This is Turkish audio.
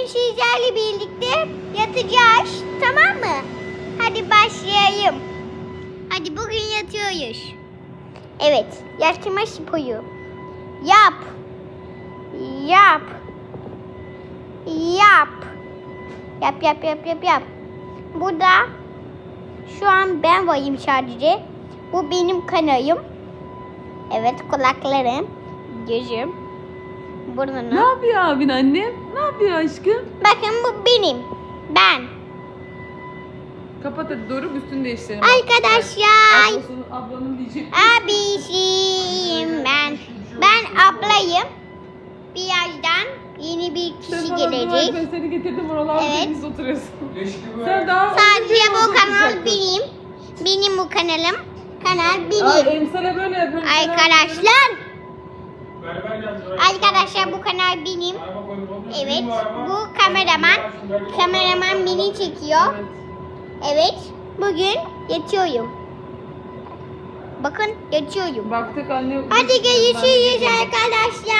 Bugün sizlerle birlikte yatacağız. Tamam mı? Hadi başlayayım. Hadi bugün yatıyoruz. Evet. Yatma spoyu. Yap. Yap. Yap. Yap yap yap yap yap. Burada şu an ben varım sadece. Bu benim kanayım. Evet kulaklarım. Gözüm. Ne Burnunu. yapıyor abin annem? Ne yapıyor aşkım? Bakın bu benim. Ben. Kapat hadi Doruk üstünü değiştirelim. Arkadaşlar. Ablasının, ablanın diyecek. Abişim ben. Ben ablayım. Birazdan yeni bir kişi gelecek. Ben seni getirdim oralarda Evet. biz oturuyorsun. Sen daha Sadece bir bu kanal benim. Benim bu kanalım. Kanal Ay benim. emsale böyle yapıyorum. Arkadaşlar. Arkadaşlar bu kanal benim. Evet. Bu kameraman. Kameraman beni çekiyor. Evet. Bugün yatıyorum. Bakın yatıyorum. Baktık anne. Hadi görüşürüz arkadaşlar.